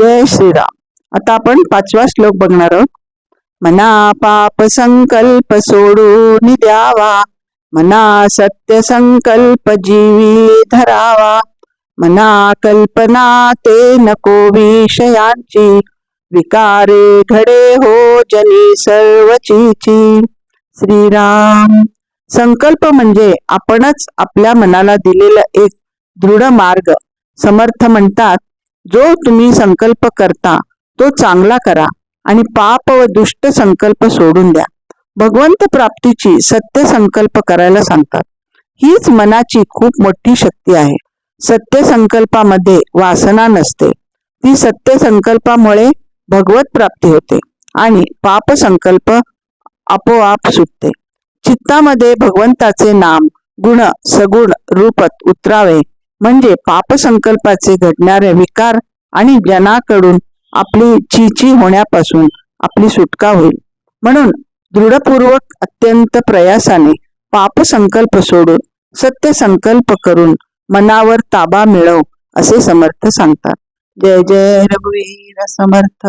जय श्रीराम. आता आपण पाचवा श्लोक बघणार आहोत. मना पाप संकल्प सोडून द्यावा. मना सत्य संकल्प जीवी धरावा. मना कल्पना ते नको विषयांची. विकारे घडे हो जनी सर्वचीची. श्रीराम. संकल्प म्हणजे आपणच आपल्या मनाला दिलेला एक दृढ मार्ग. समर्थ म्हणतात जो तुम्ही संकल्प करता तो चांगला करा आणि पाप व दुष्ट संकल्प सोडून द्या. भगवंत प्राप्तीची सत्य संकल्प करायला सांगतात. हीच मनाची खूप मोठी शक्ती आहे. सत्य संकल्पामध्ये वासना नसते. ती सत्य संकल्पामुळे भगवत प्राप्ती होते आणि पाप संकल्प आपोआप सुटते. चित्तामध्ये भगवंताचे नाम गुण सगुण रूपत उतरावे म्हणजे पापसंकल्पाचे घडणारे विकार आणि जनाकडून आपली चीची होण्यापासून आपली सुटका होईल. म्हणून दृढपूर्वक अत्यंत प्रयासाने पापसंकल्प सोडून सत्य संकल्प करून मनावर ताबा मिळव असे समर्थ सांगतात. जय जय रघुवीर समर्थ.